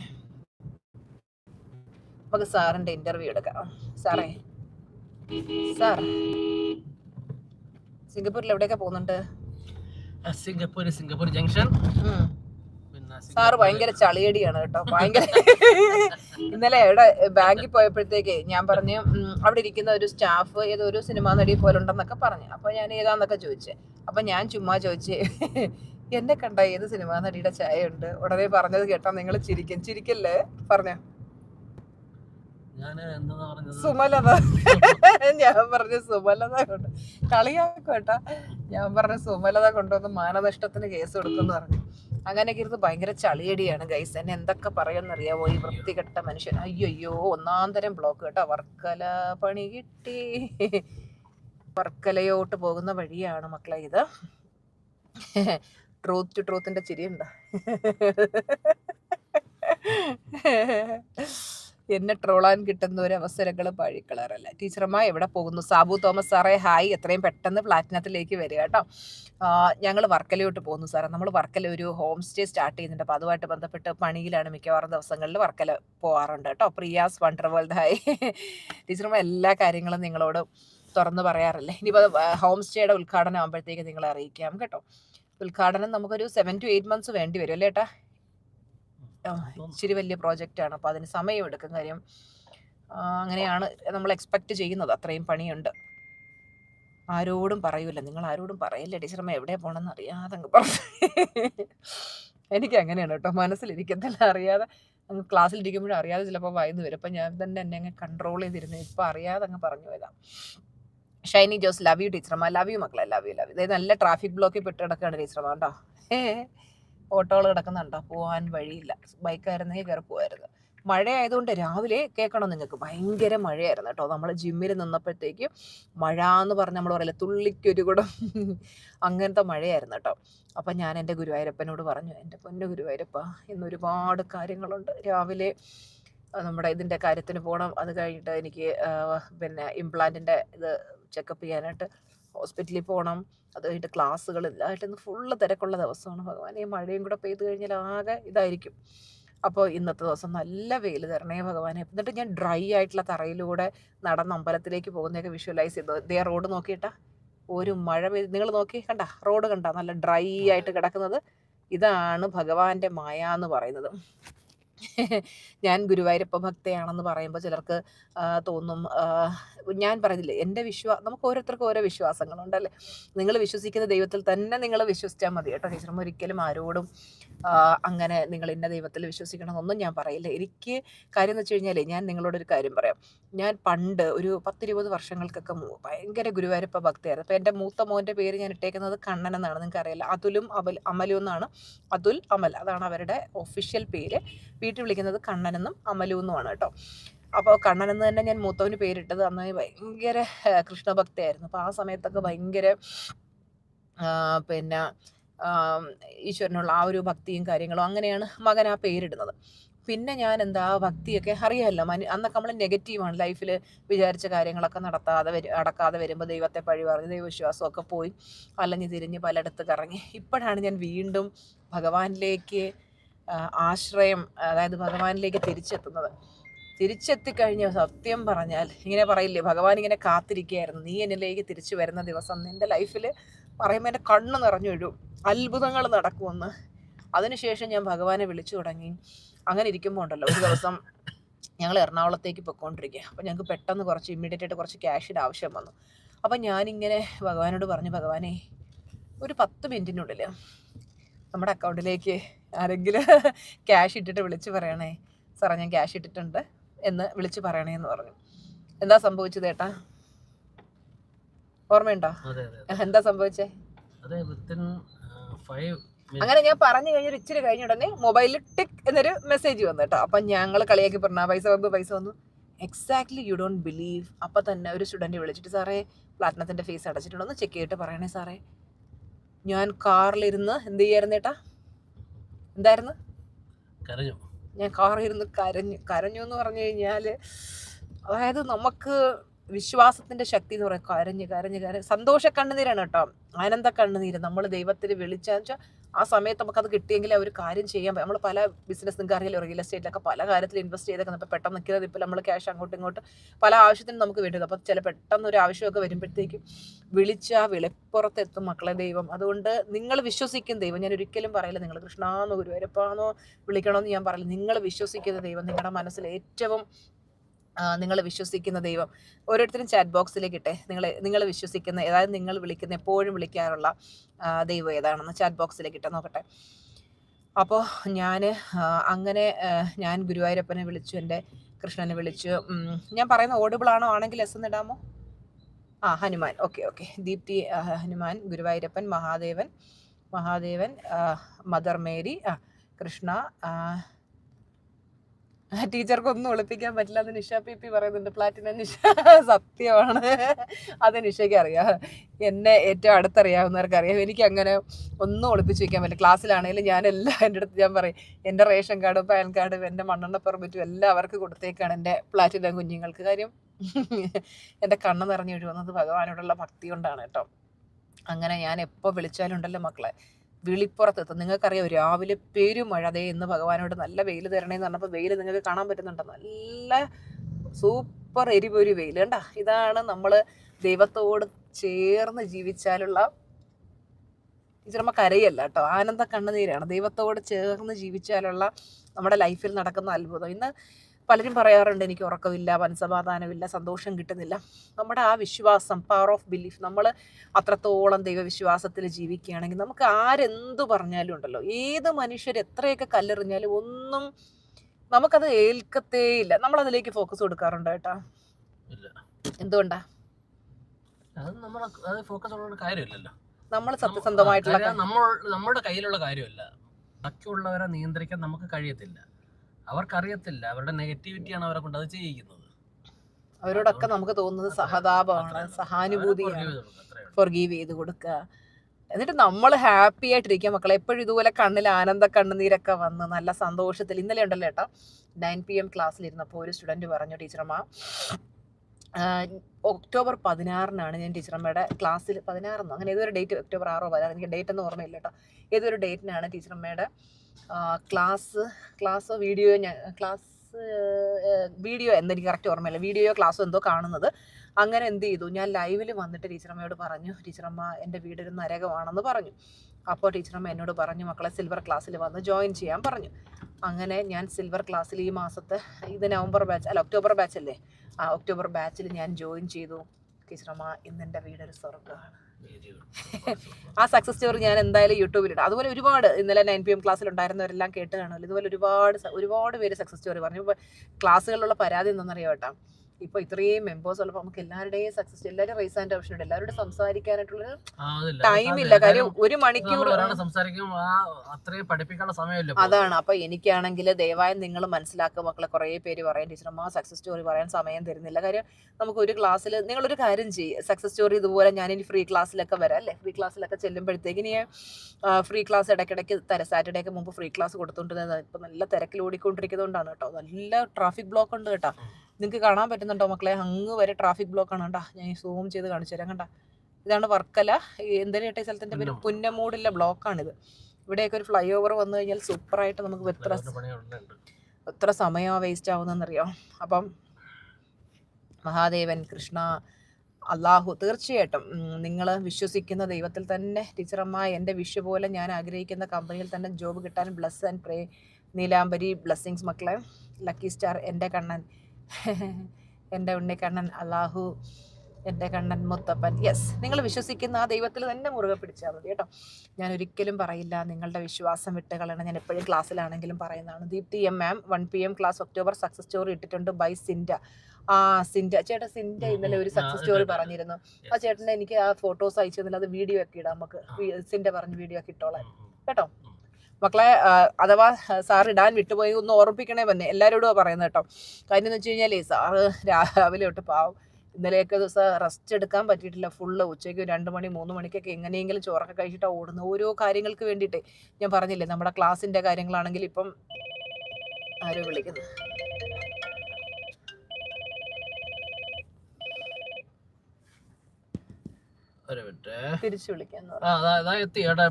നമുക്ക് സാറിന്റെ ഇന്റർവ്യൂ എടുക്കാം. സാറേ സാർ സിംഗപ്പൂരിൽ എവിടെയൊക്കെ പോകുന്നുണ്ട്? Singapore Singapore junction. സാറ് ഭയങ്കര ചളിയടിയാണ് കേട്ടോ. ഭയങ്കര ഇന്നലെ ഇവിടെ ബാങ്കിൽ പോയപ്പോഴത്തേക്ക് ഞാൻ പറഞ്ഞു അവിടെ ഇരിക്കുന്ന ഒരു സ്റ്റാഫ് ഏതോ ഒരു സിനിമാ നടി പോലെ ഉണ്ടെന്നൊക്കെ പറഞ്ഞു. അപ്പൊ ഞാൻ ഏതാന്നൊക്കെ ചോദിച്ചേ. അപ്പൊ ഞാൻ ചുമ്മാ ചോദിച്ചേ എന്നെ കണ്ട ഏത് സിനിമാ നടിയുടെ ചായ ഉണ്ട്? ഉടനെ പറഞ്ഞത് കേട്ടോ നിങ്ങൾ ചിരിക്കും. ചിരിക്കല്ലേ? പറഞ്ഞോ. സുമലത. ഞാൻ പറഞ്ഞ സുമലത കൊണ്ട് കളിയാക്കോട്ടാ ഞാൻ പറഞ്ഞ സുമലത കൊണ്ടുവന്ന് മാനനഷ്ടത്തിന് കേസ് കൊടുക്കുമെന്ന് പറഞ്ഞു. അങ്ങനെയൊക്കെ ഇരുന്ന് ഭയങ്കര ചളിയടിയാണ് ഗൈസ് എന്നെ എന്തൊക്കെ പറയുമെന്നറിയാവോ ഈ വൃത്തികെട്ട മനുഷ്യൻ? അയ്യോ ഒന്നാം തരം ബ്ലോക്ക് കേട്ടോ. വർക്കല പണി കിട്ടി. വർക്കലയോട്ട് പോകുന്ന വഴിയാണ് മക്കളെ ഇത്. ട്രൂത്ത് ടു ട്രൂത്തിന്റെ ചിരിയുണ്ടോ? എന്നെ ട്രോളാൻ കിട്ടുന്ന ഒരു അവസരങ്ങൾ പഴിക്കളറല്ല? ടീച്ചർമാർ എവിടെ പോകുന്നു? സാബു തോമസ് സാറേ ഹായ്. എത്രയും പെട്ടെന്ന് പ്ലാറ്റിനത്തിലേക്ക് വരിക കേട്ടോ. ഞങ്ങൾ വർക്കലയോട്ട് പോകുന്നു സാറേ. നമ്മൾ വർക്കല ഒരു ഹോം സ്റ്റേ സ്റ്റാർട്ട് ചെയ്യുന്നുണ്ട്. അപ്പോൾ അതുമായിട്ട് ബന്ധപ്പെട്ട് പണിയിലാണ് മിക്കവാറും ദിവസങ്ങളിൽ വർക്കല പോകാറുണ്ട് കേട്ടോ. Priya's wonder world hi. ടീച്ചർമാർ എല്ലാ കാര്യങ്ങളും നിങ്ങളോട് തുറന്ന് പറയാറില്ലേ? ഇനിയിപ്പോൾ ഹോം സ്റ്റേയുടെ ഉദ്ഘാടനം ആകുമ്പോഴത്തേക്ക് നിങ്ങളെ അറിയിക്കാം കേട്ടോ. ഉദ്ഘാടനം നമുക്കൊരു സെവൻ ടു എയ്റ്റ് മന്ത്സ് വേണ്ടി വരും അല്ലേ ഏട്ടാ? ഇച്ചിരി വലിയ പ്രോജക്റ്റാണ്. അപ്പോൾ അതിന് സമയമെടുക്കും കാര്യം. അങ്ങനെയാണ് നമ്മൾ എക്സ്പെക്റ്റ് ചെയ്യുന്നത്. അത്രയും പണിയുണ്ട്. ആരോടും പറയൂല. നിങ്ങൾ ആരോടും പറയില്ല ടീച്ചറമ്മ എവിടെ പോകണമെന്ന് അറിയാതെ അങ്ങ് പറഞ്ഞു. എനിക്ക് അങ്ങനെയാണ് കേട്ടോ. മനസ്സിലിരിക്കത്തില്ല. അറിയാതെ അങ്ങ് ക്ലാസ്സിലിരിക്കുമ്പോഴും അറിയാതെ ചിലപ്പോൾ വായിന്ന് വരും. അപ്പം ഞാൻ തന്നെ എന്നെ അങ്ങ് കൺട്രോൾ ചെയ്തിരുന്നു. ഇപ്പം അറിയാതെ അങ്ങ് പറഞ്ഞു വരാം ഷൈനി ജോസ് ലവ് യു ടീച്ചറമ്മ. ലവ് യു മക്കളെ. ലവ് യു ലവ് യു ഇതായത് നല്ല ട്രാഫിക് ബ്ലോക്കിൽ പെട്ട് കിടക്കുകയാണ് ടീച്ചറമ്മ. കേട്ടോ ഏ ഓട്ടോകൾ കിടക്കുന്നുണ്ടോ? പോകാൻ വഴിയില്ല. ബൈക്കായിരുന്നെങ്കിൽ കയറി പോകായിരുന്നു മഴ ആയതുകൊണ്ട് രാവിലെ കേൾക്കണം നിങ്ങൾക്ക്. ഭയങ്കര മഴയായിരുന്നു കേട്ടോ. നമ്മൾ ജിമ്മിൽ നിന്നപ്പോഴത്തേക്ക് മഴ എന്ന് പറഞ്ഞ് നമ്മൾ പറയില്ല തുള്ളിക്കൊരു കുടം അങ്ങനത്തെ മഴയായിരുന്നു കേട്ടോ. അപ്പം ഞാൻ എന്റെ ഗുരുവായൂരപ്പനോട് പറഞ്ഞു എന്റെ പൊന്നു ഗുരുവായൂരപ്പ ഇന്ന് ഒരുപാട് കാര്യങ്ങളുണ്ട്. രാവിലെ നമ്മുടെ ഇതിന്റെ കാര്യത്തിന് പോകണം അത് കഴിഞ്ഞിട്ട് എനിക്ക് പിന്നെ ഇംപ്ലാന്റിന്റെ ഇത് ചെക്കപ്പ് ചെയ്യാനായിട്ട് ഹോസ്പിറ്റലിൽ പോകണം. അത് കഴിഞ്ഞിട്ട് ക്ലാസ്സുകൾ ഇതായിട്ടൊന്ന് ഫുള്ള് തിരക്കുള്ള ദിവസമാണ്. ഭഗവാൻ ഈ മഴയും കൂടെ പെയ്ത് കഴിഞ്ഞാൽ ആകെ ഇതായിരിക്കും. അപ്പോൾ ഇന്നത്തെ ദിവസം നല്ല വെയിൽ തരണേ ഭഗവാനെ. എന്നിട്ട് ഞാൻ ഡ്രൈ ആയിട്ടുള്ള തറയിലൂടെ നടന്ന് അമ്പലത്തിലേക്ക് പോകുന്നതൊക്കെ വിഷ്വലൈസ് ചെയ്തു. ദേ റോഡ് നോക്കിയിട്ടാ. ഒരു മഴ പെയ്ത് നിങ്ങൾ നോക്കി കണ്ട? റോഡ് കണ്ട? നല്ല ഡ്രൈ ആയിട്ട് കിടക്കുന്നത്. ഇതാണ് ഭഗവാന്റെ മായ എന്ന് പറയുന്നത്. ഞാൻ ഗുരുവായൂരപ്പ ഭക്തയാണെന്ന് പറയുമ്പോൾ ചിലർക്ക് തോന്നും ഞാൻ പറഞ്ഞില്ലേ എന്റെ വിശ്വാ നമുക്ക് ഓരോരുത്തർക്കും ഓരോ വിശ്വാസങ്ങളുണ്ടല്ലേ. നിങ്ങൾ വിശ്വസിക്കുന്ന ദൈവത്തിൽ തന്നെ നിങ്ങൾ വിശ്വസിച്ചാൽ മതി കേട്ടോ ടീച്ചറും ഒരിക്കലും ആരോടും അങ്ങനെ നിങ്ങൾ ഇന്ന ദൈവത്തിൽ വിശ്വസിക്കണമെന്നൊന്നും ഞാൻ പറയില്ല. എനിക്ക് കാര്യം എന്ന് വെച്ച് കഴിഞ്ഞാലേ ഞാൻ നിങ്ങളോടൊരു കാര്യം പറയാം. ഞാൻ പണ്ട് ഒരു പത്തിരുപത് വർഷങ്ങൾക്കൊക്കെ ഭയങ്കര ഗുരുവായൂരപ്പ ഭക്തിയായിരുന്നു. അപ്പോൾ എന്റെ മൂത്ത മോന്റെ പേര് ഞാൻ ഇട്ടേക്കുന്നത് കണ്ണൻ എന്നാണ് നിങ്ങൾക്ക് അറിയില്ല അതുലും അമൽ അമലും എന്നാണ്. അതുൽ അമൽ അതാണ് അവരുടെ ഒഫീഷ്യൽ പേര്. വീട്ടിൽ വിളിക്കുന്നത് കണ്ണനെന്നും അമലു എന്നുമാണ് കേട്ടോ. അപ്പോൾ കണ്ണൻ എന്ന് തന്നെ ഞാൻ മൂത്തവന് പേരിട്ടത് അന്ന് ഭയങ്കര കൃഷ്ണഭക്തയായിരുന്നു. അപ്പോൾ ആ സമയത്തൊക്കെ ഭയങ്കര പിന്നെ ഈശ്വരനുള്ള ആ ഒരു ഭക്തിയും കാര്യങ്ങളും അങ്ങനെയാണ് മകൻ ആ പേരിടുന്നത്. പിന്നെ ഞാൻ എന്താ ഭക്തിയൊക്കെ അറിയാമല്ലോ. മനു അന്നൊക്കെ നമ്മൾ നെഗറ്റീവാണ് ലൈഫിൽ വിചാരിച്ച കാര്യങ്ങളൊക്കെ നടത്താതെ വരും അടക്കാതെ വരുമ്പോൾ ദൈവത്തെ പഴി പറഞ്ഞ് ദൈവവിശ്വാസമൊക്കെ പോയി അലഞ്ഞു തിരിഞ്ഞ് പലയിടത്ത് കറങ്ങി. ഇപ്പോഴാണ് ഞാൻ വീണ്ടും ഭഗവാനിലേക്ക് ആശ്രയം അതായത് ഭഗവാനിലേക്ക് തിരിച്ചെത്തുന്നത്. തിരിച്ചെത്തിക്കഴിഞ്ഞ സത്യം പറഞ്ഞാൽ ഇങ്ങനെ പറയില്ലേ ഭഗവാൻ ഇങ്ങനെ കാത്തിരിക്കുകയായിരുന്നു. നീ എന്നിലേക്ക് തിരിച്ചു വരുന്ന ദിവസം നിന്റെ ലൈഫിൽ പറയുമ്പോൾ എന്റെ കണ്ണ് നിറഞ്ഞു വീഴും അത്ഭുതങ്ങൾ നടക്കുമെന്ന്. അതിനുശേഷം ഞാൻ ഭഗവാനെ വിളിച്ചു തുടങ്ങി. അങ്ങനെ ഇരിക്കുമ്പോൾ ഉണ്ടല്ലോ ഒരു ദിവസം ഞങ്ങൾ എറണാകുളത്തേക്ക് പൊയ്ക്കൊണ്ടിരിക്കുക. അപ്പോൾ ഞങ്ങൾക്ക് പെട്ടെന്ന് കുറച്ച് ഇമ്മീഡിയറ്റ് ആയിട്ട് കുറച്ച് ക്യാഷിന്റെ ആവശ്യം വന്നു. അപ്പം ഞാനിങ്ങനെ ഭഗവാനോട് പറഞ്ഞു ഭഗവാനെ ഒരു പത്ത് മിനിറ്റിനുള്ളിൽ നമ്മുടെ അക്കൗണ്ടിലേക്ക് ആരെങ്കിലും ക്യാഷ് ഇട്ടിട്ട് വിളിച്ച് പറയണേ. സാറേ ഞാൻ ക്യാഷ് ഇട്ടിട്ടുണ്ട്. എന്ന് വിളിച്ചു പറയണേ എന്ന് പറഞ്ഞു. എന്താ സംഭവിച്ചത് ഏട്ടാ? ഓർമ്മയുണ്ടോ? എന്താ സംഭവിച്ചേ? ഫൈവ് അങ്ങനെ ഞാൻ പറഞ്ഞു കഴിഞ്ഞൊരു ഇച്ചിരി കഴിഞ്ഞ ഉടനെ മൊബൈലിൽ ടിക് എന്നൊരു മെസ്സേജ് വന്നു കേട്ടോ. അപ്പം ഞങ്ങൾ കളിയാക്കി പറഞ്ഞു "ആ, പൈസ വന്നു പൈസ വന്നു. എക്സാക്ട്ലി യു ഡോണ്ട് ബിലീവ് അപ്പം തന്നെ ഒരു സ്റ്റുഡന്റ് വിളിച്ചിട്ട് സാറേ പ്ലാറ്റിനത്തിന്റെ ഫീസ് അടച്ചിട്ടുണ്ടോ ചെക്ക് ചെയ്തിട്ട് പറയണേ സാറേ. ഞാൻ കാറിലിരുന്ന് എന്ത് ചെയ്യായിരുന്നു ഏട്ടാ? എന്തായിരുന്നു? കരഞ്ഞു. ഞാൻ കാറിലിരുന്ന് കരഞ്ഞു കരഞ്ഞു എന്ന് പറഞ്ഞു കഴിഞ്ഞാൽ അതായത് നമുക്ക് വിശ്വാസത്തിന്റെ ശക്തി എന്ന് പറയാം കരഞ്ഞ് കരഞ്ഞ് കരഞ്ഞ്. സന്തോഷ കണ്ണുനീരാണ് കേട്ടോ. ആനന്ദ കണ്ണുനീര് നമ്മൾ ദൈവത്തിന് വിളിച്ചാൽ വെച്ചാൽ ആ സമയത്ത് നമുക്കത് കിട്ടിയെങ്കിൽ ആ ഒരു കാര്യം ചെയ്യാൻ നമ്മൾ പല ബിസിനസ് നിങ്ങൾക്ക് അറിയില്ല റിയൽ എസ്റ്റേറ്റിലൊക്കെ പല കാര്യത്തിൽ ഇൻവെസ്റ്റ് ചെയ്തൊക്കെ ഇപ്പോൾ പെട്ടെന്ന് നിൽക്കുന്നത് ഇപ്പോൾ നമ്മൾ ക്യാഷ് അങ്ങോട്ടും ഇങ്ങോട്ടും പല ആവശ്യത്തിനും നമുക്ക് വേണ്ടത് അപ്പോൾ ചില പെട്ടെന്ന് ഒരു ആവശ്യമൊക്കെ വരുമ്പോഴത്തേക്കും വിളിച്ച വിളിപ്പുറത്തെത്തും മക്കളെ ദൈവം. അതുകൊണ്ട് നിങ്ങൾ വിശ്വസിക്കുന്ന ദൈവം. ഞാൻ ഒരിക്കലും പറയില്ല നിങ്ങൾ കൃഷ്ണാന്നോ ഗുരുവരപ്പാന്നോ വിളിക്കണമെന്ന് ഞാൻ പറയില്ല. നിങ്ങൾ വിശ്വസിക്കുന്ന ദൈവം നിങ്ങളുടെ മനസ്സിൽ ഏറ്റവും നിങ്ങൾ വിശ്വസിക്കുന്ന ദൈവം. ഓരോരുത്തരും ചാറ്റ് ബോക്സിലേക്ക് ഇട്ടെ. നിങ്ങൾ നിങ്ങൾ വിശ്വസിക്കുന്ന അതായത് നിങ്ങൾ വിളിക്കുന്ന എപ്പോഴും വിളിക്കാറുള്ള ദൈവം ഏതാണെന്ന് ചാറ്റ് ബോക്സിലേക്ക് ഇട്ടെ നോക്കട്ടെ. അപ്പോൾ ഞാൻ അങ്ങനെ ഞാൻ ഗുരുവായൂരപ്പനെ വിളിച്ചു എന്റെ കൃഷ്ണനെ വിളിച്ചു. ഞാൻ പറയുന്ന ഓഡിബിൾ ആണോ ആണെങ്കിൽ എസ് എന്ന് ഇടാമോ? ആ Hanuman. Okay okay. Deepthi Hanuman Guruvayurappan Mahadevan Mahadevan mother Mary ആ കൃഷ്ണ ആ, ടീച്ചർക്ക് ഒന്നും ഒളിപ്പിക്കാൻ പറ്റില്ല അത് നിഷ പി പി പറയുന്നുണ്ട്. പ്ലാറ്റിനം നിഷ സത്യമാണ്. അത് നിഷയ്ക്ക് അറിയാം. എന്നെ ഏറ്റവും അടുത്തറിയാവുന്നവർക്ക് അറിയാം എനിക്ക് അങ്ങനെ ഒന്നും ഒളിപ്പിച്ച് വയ്ക്കാൻ പറ്റില്ല. ക്ലാസ്സിലാണെങ്കിലും ഞാൻ എല്ലാം എന്റെ അടുത്ത് ഞാൻ പറയും എന്റെ റേഷൻ കാർഡും പാൻ കാർഡും എന്റെ മണ്ണെണ്ണ പെർമിറ്റും എല്ലാം അവർക്ക് കൊടുത്തേക്കാണ് എന്റെ പ്ലാറ്റിനം കുഞ്ഞുങ്ങൾക്ക്. കാര്യം എന്റെ കണ്ണ് നിറഞ്ഞു വീഴുന്നത് ഭഗവാനോടുള്ള ഭക്തി കൊണ്ടാണ് കേട്ടോ. അങ്ങനെ ഞാൻ എപ്പോൾ വിളിച്ചാലും ഉണ്ടല്ലോ മക്കളെ. വിളിപ്പുറത്തെത്തും. നിങ്ങൾക്കറിയാം രാവിലെ പെരുമഴ അതേ ഇന്ന് ഭഗവാനോട് നല്ല വെയിൽ തരണേന്ന് പറഞ്ഞപ്പോൾ വെയിൽ നിങ്ങൾക്ക് കാണാൻ പറ്റുന്നുണ്ടോ? നല്ല സൂപ്പർ എരിപൊരു വെയിൽ കണ്ട? ഇതാണ് നമ്മൾ ദൈവത്തോട് ചേർന്ന് ജീവിച്ചാലുള്ള ടീച്ചറമ്മ കരയല്ല കേട്ടോ. ആനന്ദ കണ്ണുനീരാണ്. ദൈവത്തോട് ചേർന്ന് ജീവിച്ചാലുള്ള നമ്മുടെ ലൈഫിൽ നടക്കുന്ന അത്ഭുതം. ഇന്ന് പലരും പറയാറുണ്ട് എനിക്ക് ഉറക്കമില്ല മനസമാധാനമില്ല സന്തോഷം കിട്ടുന്നില്ല. നമ്മുടെ ആ വിശ്വാസം പവർ ഓഫ് ബിലീഫ് നമ്മൾ അത്രത്തോളം ദൈവവിശ്വാസത്തിൽ ജീവിക്കുകയാണെങ്കിൽ നമുക്ക് ആരെന്തു പറഞ്ഞാലും ഉണ്ടല്ലോ. ഏത് മനുഷ്യർ എത്രയൊക്കെ കല്ലെറിഞ്ഞാലും ഒന്നും നമുക്കത് ഏൽക്കത്തേയില്ല നമ്മൾ അതിലേക്ക് ഫോക്കസ് കൊടുക്കാറുണ്ട് കേട്ടോ ഇല്ല. എന്തുകൊണ്ടാ? നമ്മൾ സത്യസന്ധമായിട്ടുള്ള നമ്മുടെ കയ്യിലുള്ള കാര്യമല്ല. ബാക്കിയുള്ളവരെ നിയന്ത്രിക്കാൻ നമുക്ക് കഴിയത്തില്ല. അവർക്കറിയത്തില്ല. അവരുടെ നെഗറ്റിവിറ്റിയാണ് അവരെ കൊണ്ട് അത് ചെയ്യിക്കുന്നത്. അവരോടൊക്കെ നമുക്ക് തോന്നുന്നത് സഹതാപമാണ് സഹാനുഭൂതിയാണ്. ഫൊർഗീവ് ചെയ്ത് കൊടുക്കുക. എന്നിട്ട് നമ്മൾ ഹാപ്പി ആയിട്ടിരിക്കുക മക്കളെ. എപ്പോഴും ഇതുപോലെ കണ്ണിൽ ആനന്ദ കണ്ണുനീരൊക്കെ വന്ന് നല്ല സന്തോഷത്തിൽ ഇന്നലെ ഉണ്ടല്ലോ ഏട്ടാ നയൻ പി എം ക്ലാസ്സിലിരുന്നപ്പോൾ ഒരു സ്റ്റുഡന്റ് പറഞ്ഞു ടീച്ചറമ്മ ഒക്ടോബർ പതിനാറിനാണ് ഞാൻ ടീച്ചറമ്മയുടെ ക്ലാസ്സിൽ പതിനാറെന്നോ? അങ്ങനെ ഏതൊരു ഡേറ്റ് ഒക്ടോബർ ആറോ പതിനാറ്? എനിക്ക് ഡേറ്റ് ഒന്നും ഓർമ്മയില്ല കേട്ടോ. ഏതൊരു ഡേറ്റിനാണ് ടീച്ചറമ്മയുടെ ക്ലാസ് ക്ലാസ്സോ വീഡിയോ ഞാൻ ക്ലാസ് വീഡിയോ എന്നെനിക്ക് കറക്റ്റ് ഓർമ്മയില്ല. വീഡിയോയോ ക്ലാസ്സോ എന്തോ കാണുന്നത്. അങ്ങനെ എന്ത് ചെയ്തു? ഞാൻ ലൈവിൽ വന്നിട്ട് ടീച്ചറമ്മയോട് പറഞ്ഞു ടീച്ചറമ്മ എന്റെ വീടൊരു നരകമാണെന്ന് പറഞ്ഞു. അപ്പോൾ ടീച്ചറമ്മ എന്നോട് പറഞ്ഞു മക്കളെ സിൽവർ ക്ലാസ്സിൽ വന്ന് ജോയിൻ ചെയ്യാൻ പറഞ്ഞു. അങ്ങനെ ഞാൻ സിൽവർ ക്ലാസ്സിൽ ഈ മാസത്തെ ഇത് നവംബർ ബാച്ച് അല്ല ഒക്ടോബർ ബാച്ച് അല്ലേ? ആ ഒക്ടോബർ ബാച്ചിൽ ഞാൻ ജോയിൻ ചെയ്തു. ടീച്ചറമ്മ ഇന്നെന്റെ വീടൊരു സ്വർഗമാണ്. ആ സക്സസ് സ്റ്റോറി ഞാൻ എന്തായാലും യൂട്യൂബിൽ യൂട്യൂബിലിടാം അതുപോലെ ഒരുപാട് ഇന്നലെ നയൻ പി എം ക്ലാസ്സിൽ ഉണ്ടായിരുന്നവരെല്ലാം കേട്ട് കാണുമല്ലോ ഇതുപോലെ ഒരുപാട് ഒരുപാട് പേര് സക്സസ് സ്റ്റോറി പറഞ്ഞു. ക്ലാസ്സുകളിലുള്ള പരാതി എന്താണെന്നറിയാം കേട്ടോ ഇപ്പോൾ ഇത്രയും മെമ്പേഴ്സ് ഉള്ളപ്പോൾ നമുക്ക് എല്ലാവരുടെയും സക്സസ് എല്ലാവരും റേസ് ആൻഡ് ഓപ്ഷൻ ഉണ്ട് എല്ലാവരോടും സംസാരിക്കാനായിട്ടുള്ള ടൈം ഇല്ല. കാര്യം ഒരു മണിക്കൂർ അത്രയും പഠിപ്പിക്കാനുള്ള സമയമില്ല അതാണ്. അപ്പൊ എനിക്കാണെങ്കിൽ ദയവായി നിങ്ങൾ മനസ്സിലാക്കുക മക്കളെ. കുറെ പേര് പറയാൻ ടീച്ചർമാർ സക്സസ് സ്റ്റോറി പറയാൻ സമയം തരുന്നില്ല. കാര്യം നമുക്ക് ഒരു ക്ലാസ്സിൽ നിങ്ങൾ ഒരു കാര്യം ചെയ്യും. സക്സസ് സ്റ്റോറി ഇതുപോലെ ഞാൻ ഇനി ഫ്രീ ക്ലാസ്സിലൊക്കെ വരാം അല്ലേ? ഫ്രീ ക്ലാസ്സിലൊക്കെ ചെല്ലുമ്പോഴത്തേക്ക് ഇനി ഫ്രീ ക്ലാസ് ഇടയ്ക്കിടയ്ക്ക് തരാം. സാറ്റർഡേ ഒക്കെ മുമ്പ് ഫ്രീ ക്ലാസ് കൊടുത്തോണ്ടിരുന്നത്. ഇപ്പൊ നല്ല തിരക്കിൽ ഓടിക്കൊണ്ടിരിക്കുന്നതുകൊണ്ടാണ് കേട്ടോ. നല്ല ട്രാഫിക് ബ്ലോക്ക് ഉണ്ട് കേട്ടോ. നിങ്ങൾക്ക് കാണാൻ പറ്റുന്നുണ്ടോ മക്കളെ? അങ്ങ് വരെ ട്രാഫിക് ബ്ലോക്ക് ആണ് കേട്ടോ ഞാൻ സൂം ചെയ്ത് കാണിച്ചു തരാം കണ്ട. ഇതാണ് വർക്കല. എന്തേലും ഇട്ട സ്ഥലത്തിന്റെ പേര് പുന്നമൂട്. പുന്നമൂടിലെ ബ്ലോക്കാണിത് ഇവിടെയൊക്കെ ഒരു ഫ്ലൈ ഓവർ വന്നു കഴിഞ്ഞാൽ സൂപ്പറായിട്ട് നമുക്ക് എത്ര. എത്ര സമയമാണ് വേസ്റ്റ് ആവുന്നതെന്നറിയോ? അപ്പം മഹാദേവൻ കൃഷ്ണ അള്ളാഹു തീർച്ചയായിട്ടും നിങ്ങൾ വിശ്വസിക്കുന്ന ദൈവത്തിൽ തന്നെ ടീച്ചറമ്മ എന്റെ വിഷു പോലെ ഞാൻ ആഗ്രഹിക്കുന്ന കമ്പനിയിൽ തന്നെ ജോബ് കിട്ടാൻ bless and pray Neelambari blessings മക്കളെ. ലക്കി സ്റ്റാർ എന്റെ കണ്ണൻ. എന്റെ ഉണ്ണിക്കണ്ണൻ അള്ളാഹു എന്റെ കണ്ണൻ മുത്തപ്പൻ. യെസ് നിങ്ങൾ വിശ്വസിക്കുന്ന ആ ദൈവത്തിൽ തന്നെ മുറുകെ പിടിച്ചാൽ മതി കേട്ടോ. ഞാൻ ഒരിക്കലും പറയില്ല നിങ്ങളുടെ വിശ്വാസം വിട്ട് കളയണം. ഞാൻ എപ്പോഴും ക്ലാസ്സിലാണെങ്കിലും പറയുന്നതാണ്. Deepthi M ma'am one P M class October success story ഇട്ടിട്ടുണ്ട് ബൈ സിൻഡ ആ സിൻഡ ചേട്ടാ സിൻഡ ഇന്നലെ ഒരു സക്സസ് സ്റ്റോറി. പറഞ്ഞിരുന്നു. ആ ചേട്ടനെ എനിക്ക് ആ ഫോട്ടോസ് അയച്ചു തന്നില്ല. അത് വീഡിയോ ഒക്കെ ഇടാം. നമുക്ക് സിൻഡ പറഞ്ഞ് വീഡിയോ ഒക്കെ ഇട്ടോളാം. കേട്ടോ? മക്കളെ അഥവാ സാർ ഇടാൻ വിട്ടുപോയി ഒന്ന് ഓർമ്മിപ്പിക്കണേ വന്നേ. എല്ലാവരോടും പറയുന്നത് കേട്ടോ. കാര്യം എന്ന് വെച്ച് കഴിഞ്ഞാലേ സാറ് രാവിലെ തൊട്ട് പാവം ഇന്നലെയൊക്കെ ദിവസം റെസ്റ്റ് എടുക്കാൻ പറ്റിയിട്ടില്ല. ഫുള്ള് ഉച്ചയ്ക്ക് രണ്ട് മണി മൂന്ന് മണിക്കൊക്കെ എങ്ങനെയെങ്കിലും ചോറൊക്കെ കഴിച്ചിട്ടാണ് ഓടുന്ന. ഓരോ കാര്യങ്ങൾക്ക് വേണ്ടിയിട്ട് ഞാൻ പറഞ്ഞില്ലേ നമ്മുടെ ക്ലാസ്സിന്റെ കാര്യങ്ങളാണെങ്കിൽ ഇപ്പം ആരോ വിളിക്കുന്നു. തിരിച്ചു വിളിക്കാൻ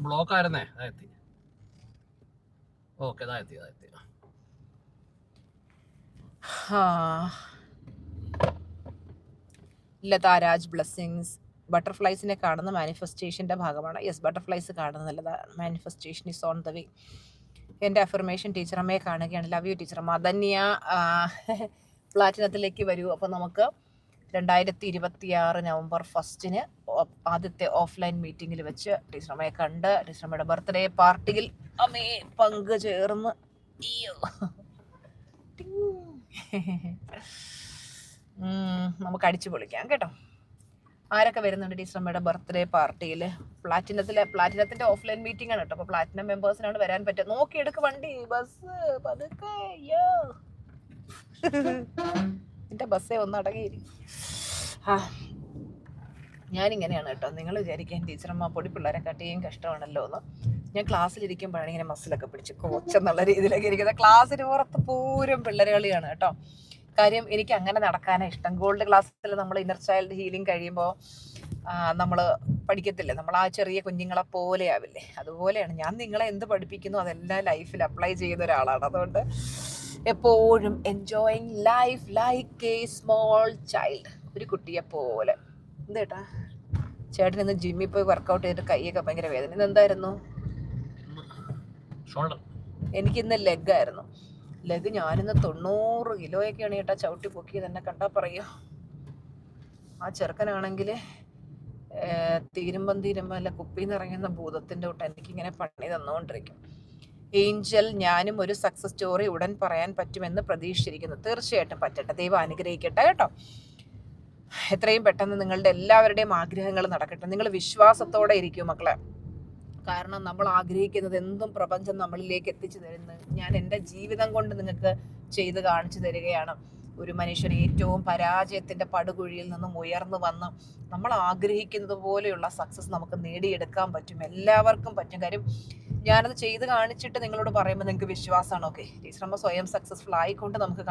ബ്ലോക്ക് ആയിരുന്നേ. എത്തി. ഓക്കെ ഇതാ എത്തി ഇതാ എത്തി ആ. ലതാരാജ് ബ്ലെസ്സിങ്സ് ബട്ടർഫ്ലൈസിനെ കാണുന്ന മാനിഫെസ്റ്റേഷന്റെ ഭാഗമാണ്. യെസ് ബട്ടർഫ്ലൈസ് കാണുന്നില്ല manifestation is on the way എന്റെ അഫർമേഷൻ ടീച്ചറമ്മയെ കാണുകയാണ്. ലവ് യു ടീച്ചറമ്മ ധന്യ പ്ലാറ്റിനത്തിലേക്ക് വരൂ. അപ്പോൾ നമുക്ക് രണ്ടായിരത്തി ഇരുപത്തി ആറ് നവംബർ ഫസ്റ്റിന് ആദ്യത്തെ ഓഫ്ലൈൻ മീറ്റിങ്ങിൽ വെച്ച് ടീച്ചറമ്മയെ കണ്ട് ടീച്ചറമ്മയുടെ ബർത്ത്ഡേ പാർട്ടിയിൽ അമ്മയെ പങ്ക് ചേർന്ന് നമുക്ക് അടിച്ചു പൊളിക്കാം കേട്ടോ. ആരൊക്കെ വരുന്നുണ്ട് ടീച്ചറമ്മയുടെ ബർത്ത്ഡേ പാർട്ടിയിൽ? പ്ലാറ്റിനത്തിലെ പ്ലാറ്റിനത്തിന്റെ ഓഫ്ലൈൻ മീറ്റിംഗ് ആണ് കേട്ടോ. അപ്പോൾ പ്ലാറ്റിനം മെമ്പേഴ്സിനാണ് വരാൻ പറ്റുക നോക്കിയെടുക്ക് വണ്ടി ബസ് പതുക്കെ എന്റെ ബസ്സേ ഒന്ന് അടങ്ങിയിരിക്കും. ആ ഞാനിങ്ങനെയാണ് കേട്ടോ. നിങ്ങൾ വിചാരിക്കാൻ ടീച്ചർമാർ പൊടി പിള്ളേരെ കട്ടിയും കഷ്ടമാണല്ലോ എന്ന്. ഞാൻ ക്ലാസ്സിലിരിക്കുമ്പോഴാണ് ഇങ്ങനെ മസിലൊക്കെ പിടിച്ച് കോച്ചെന്നുള്ള രീതിയിലൊക്കെ ഇരിക്കുന്നത്. ക്ലാസ്സിന് പുറത്ത് പൂരം പിള്ളേർ കളിയാണ് കേട്ടോ. കാര്യം എനിക്ക് അങ്ങനെ നടക്കാനാണ് ഇഷ്ടം. ഗോൾഡ് ക്ലാസ്സിൽ നമ്മൾ ഇന്നർ ചൈൽഡ് ഹീലിംഗ് കഴിയുമ്പോൾ നമ്മൾ പഠിക്കത്തില്ലേ? നമ്മൾ ആ ചെറിയ കുഞ്ഞുങ്ങളെ പോലെ ആവില്ലേ? അതുപോലെയാണ്. ഞാൻ നിങ്ങളെ എന്ത് പഠിപ്പിക്കുന്നു അതെല്ലാം ലൈഫിൽ അപ്ലൈ ചെയ്യുന്ന ഒരാളാണ്. അതുകൊണ്ട് എപ്പോഴും enjoying life like a small child ഒരു കുട്ടിയെ പോലെ. എന്തേട്ടാ ചേട്ടൻ ഇന്ന് ജിമ്മിൽ പോയി വർക്കൗട്ട് ചെയ്തിട്ട് കൈയൊക്കെ ഭയങ്കര വേദന. ഇന്ന് എന്തായിരുന്നു? എനിക്ക് ഇന്ന് ലെഗ് ആയിരുന്നു. ലെഗ് ഞാനിന്ന് തൊണ്ണൂറ് കിലോയൊക്കെയാണ് ചേട്ടാ ചവിട്ടി പൊക്കിയത്. എന്നെ കണ്ടാ പറയോ? ആ ചെറുക്കനാണെങ്കിൽ തീരുമ്പം തീരുമ്പം അല്ല കുപ്പിന്ന് ഇറങ്ങുന്ന ഭൂതത്തിന്റെ തൊട്ട് എനിക്കിങ്ങനെ പണി തന്നുകൊണ്ടിരിക്കും. ഏഞ്ചൽ ഞാനും ഒരു സക്സസ് സ്റ്റോറി ഉടൻ പറയാൻ പറ്റുമെന്ന് പ്രതീക്ഷിച്ചിരിക്കുന്നു. തീർച്ചയായിട്ടും പറ്റട്ടെ. ദൈവം അനുഗ്രഹിക്കട്ടെ കേട്ടോ. എത്രയും പെട്ടെന്ന് നിങ്ങളുടെ എല്ലാവരുടെയും ആഗ്രഹങ്ങൾ നടക്കട്ടെ. നിങ്ങൾ വിശ്വാസത്തോടെ ഇരിക്കും മക്കളെ. കാരണം നമ്മൾ ആഗ്രഹിക്കുന്നത് എന്തും പ്രപഞ്ചം നമ്മളിലേക്ക് എത്തിച്ചു തരുന്നു. ഞാൻ എന്റെ ജീവിതം കൊണ്ട് നിങ്ങൾക്ക് ചെയ്ത് കാണിച്ചു തരികയാണ്. ഒരു മനുഷ്യൻ ഏറ്റവും പരാജയത്തിന്റെ പടുകുഴിയിൽ നിന്നും ഉയർന്നു വന്ന് നമ്മൾ ആഗ്രഹിക്കുന്നത് പോലെയുള്ള സക്സസ് നമുക്ക് നേടിയെടുക്കാൻ പറ്റും. എല്ലാവർക്കും പറ്റും. കാര്യം ഞാനത് ചെയ്ത് കാണിച്ചിട്ട് നിങ്ങളോട് പറയുമ്പോൾ നിങ്ങൾക്ക് വിശ്വാസമാണ് ഓക്കെ ടീച്ചർ നമ്മൾ സ്വയം സക്സസ്ഫുൾ ആയിക്കൊണ്ട് നമുക്ക്